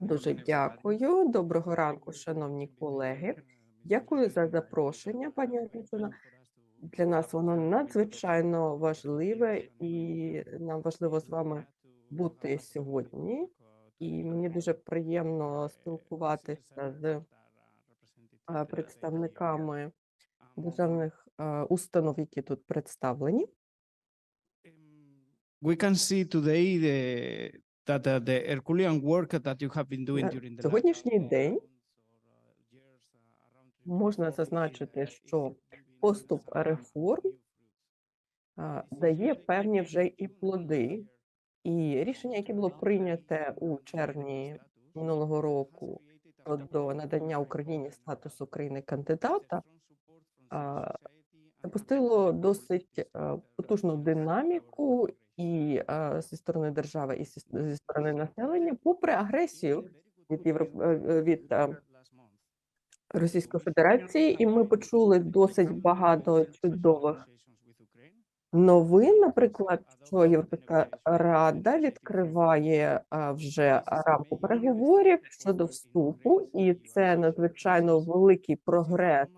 Дуже дякую. Доброго ранку, шановні колеги. Дякую за запрошення, пані Антоніна. Для нас воно надзвичайно важливе, і нам важливо з вами бути сьогодні. І мені дуже приємно спілкуватися з е, представниками державних е, установ, які тут представлені. we can see today the, that uh, the Herculean work that you have been doing during the сьогоднішній день можна зазначити, що поступ реформ а, дає певні вже і плоди. І рішення, яке було прийняте у червні минулого року щодо надання Україні статусу країни кандидата, а, запустило досить потужну динаміку і е, зі сторони держави, і зі сторони населення, попри агресію від Європ... е, е, від е, Російської Федерації, і ми почули досить багато чудових новин. Наприклад, що Європейська Рада відкриває а, вже рамку переговорів щодо вступу, і це надзвичайно великий прогрес,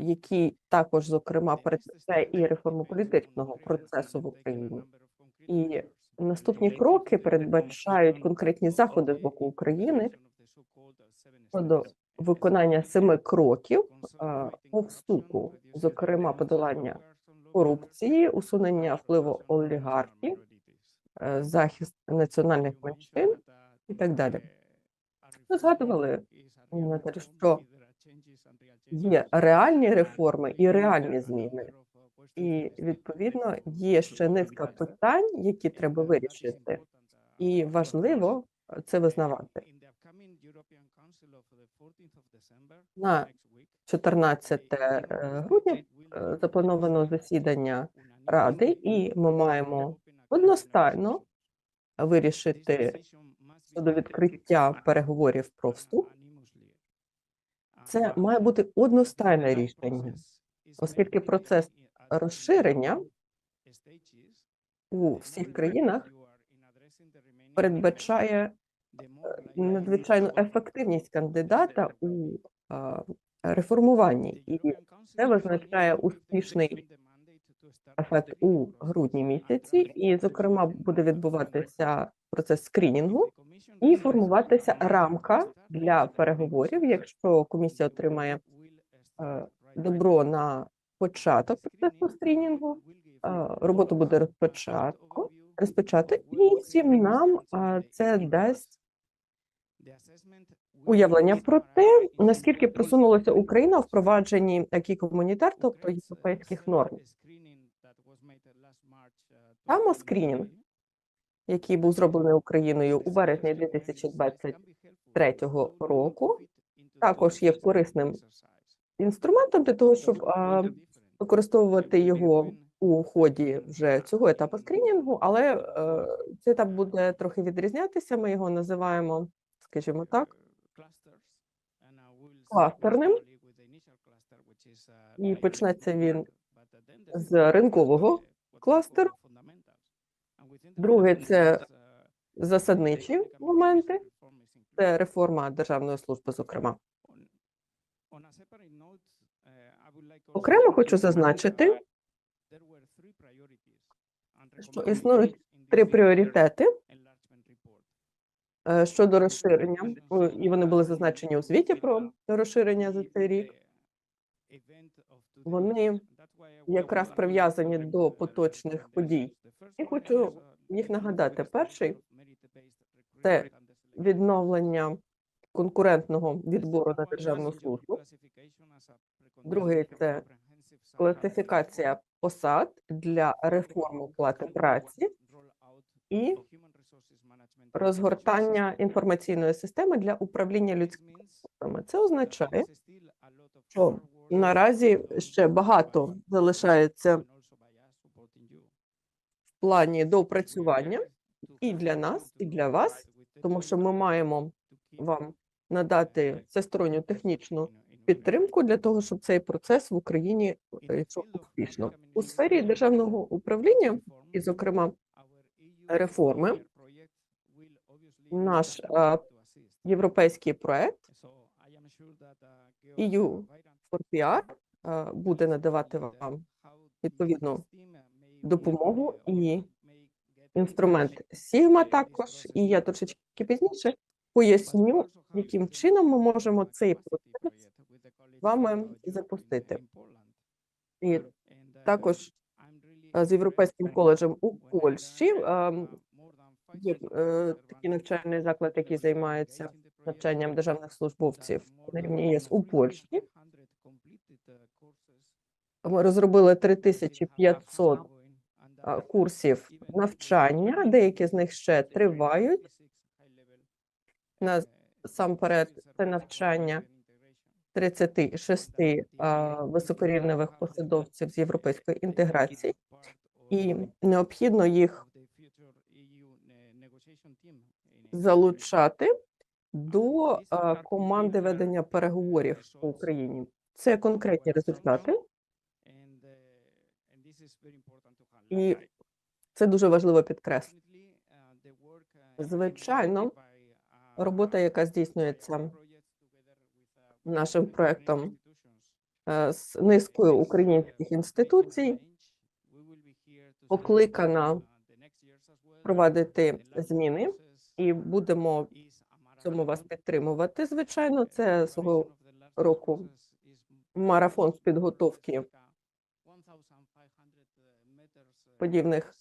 який також, зокрема, передбачає і реформу політичного процесу в Україні. І наступні кроки передбачають конкретні заходи з боку України щодо виконання семи кроків по вступу, зокрема подолання корупції, усунення впливу олігархів, е, захист національних меншин і так далі. Ви згадували, що є реальні реформи і реальні зміни. І відповідно є ще низка питань, які треба вирішити, і важливо е, це визнавати. На 14 е, грудня е, заплановано засідання Ради, і ми маємо одностайно вирішити щодо відкриття переговорів про вступ. Це має бути одностайне рішення, оскільки процес розширення у всіх країнах передбачає е, надзвичайну ефективність кандидата у реформуванні, і це визначає успішний ефект у грудні місяці, і, зокрема, буде відбуватися процес скрінінгу і формуватися рамка для переговорів. Якщо комісія отримає е, добро на початок процесу скрінінгу, е, роботу буде розпочатку, розпочати, і всім нам е, це дасть уявлення про те, наскільки просунулася Україна у впровадженні акі комунітар, тобто європейських норм. Там скрінінг, який був зроблений Україною у березні 2023 року, також є корисним інструментом для того, щоб а, використовувати його у ході вже цього етапу скрінінгу, але е, цей етап буде трохи відрізнятися. Ми його називаємо, скажімо так, кластерним. І почнеться він з ринкового кластеру. Друге це засадничі моменти, це реформа державної служби, зокрема. Окремо хочу зазначити, що існують три пріоритети е, щодо розширення, ну, і вони були зазначені у звіті про розширення за цей рік. Вони якраз прив'язані до поточних подій. І хочу їх нагадати. Перший це відновлення конкурентного відбору на державну службу. Другий це класифікація посад для реформи оплати праці і розгортання інформаційної системи для управління людськими ресурсами. Це означає, що наразі ще багато залишається плані доопрацювання і для нас, і для вас, тому що ми маємо вам надати всесторонню технічну підтримку для того, щоб цей процес в Україні йшов успішно у сфері державного управління, і, зокрема, реформи. наш е, європейський проект EU for PR е, буде надавати вам відповідну допомогу і інструмент Sigma також. І я трошечки пізніше поясню, яким чином ми можемо цей процес з вами запустити. І також е, з Європейським коледжем у Польщі е, є е, такий навчальний заклад, який займається навчанням державних службовців на рівні ЄС у Польщі. Ми розробили 3500 а, курсів навчання, деякі з них ще тривають. Насамперед, це навчання 36 високорівневих посадовців з європейської інтеграції, і необхідно їх залучати до команди ведення переговорів по Україні. Це конкретні результати, і це дуже важливо підкреслити. Звичайно, робота, яка здійснюється нашим проектом е, з низкою українських інституцій, покликана провадити зміни, і будемо в цьому вас підтримувати. Звичайно, це свого року марафон з підготовки подібних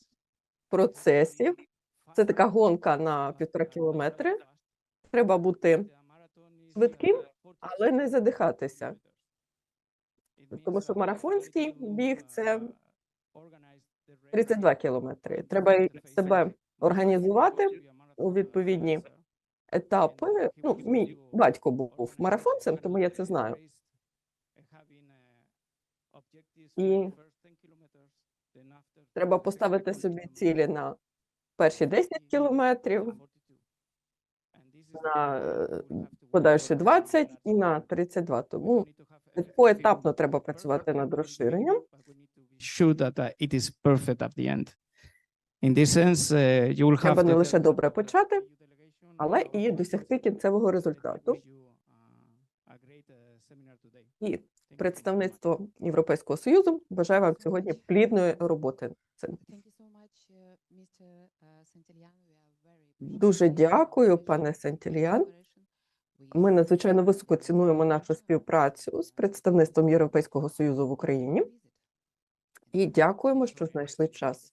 процесів. Це така гонка на півтора кілометри. Треба бути швидким, але не задихатися. Тому що марафонський біг це 32 кілометри. Треба себе організувати у відповідні етапи. Ну, мій батько був марафонцем, тому я це знаю. І Треба поставити собі цілі на перші 10 кілометрів, на е, подальші 20 і на 32. Тому поетапно треба працювати над розширенням. sure that it is perfect at the end. In this sense, uh, you will have Треба не лише добре почати, але і досягти кінцевого результату. І представництво Європейського союзу. Бажаю вам сьогодні плідної роботи. Are very Дуже дякую, пане Сантільян. Ми надзвичайно високо цінуємо нашу співпрацю з представництвом Європейського союзу в Україні. І дякуємо, що знайшли час.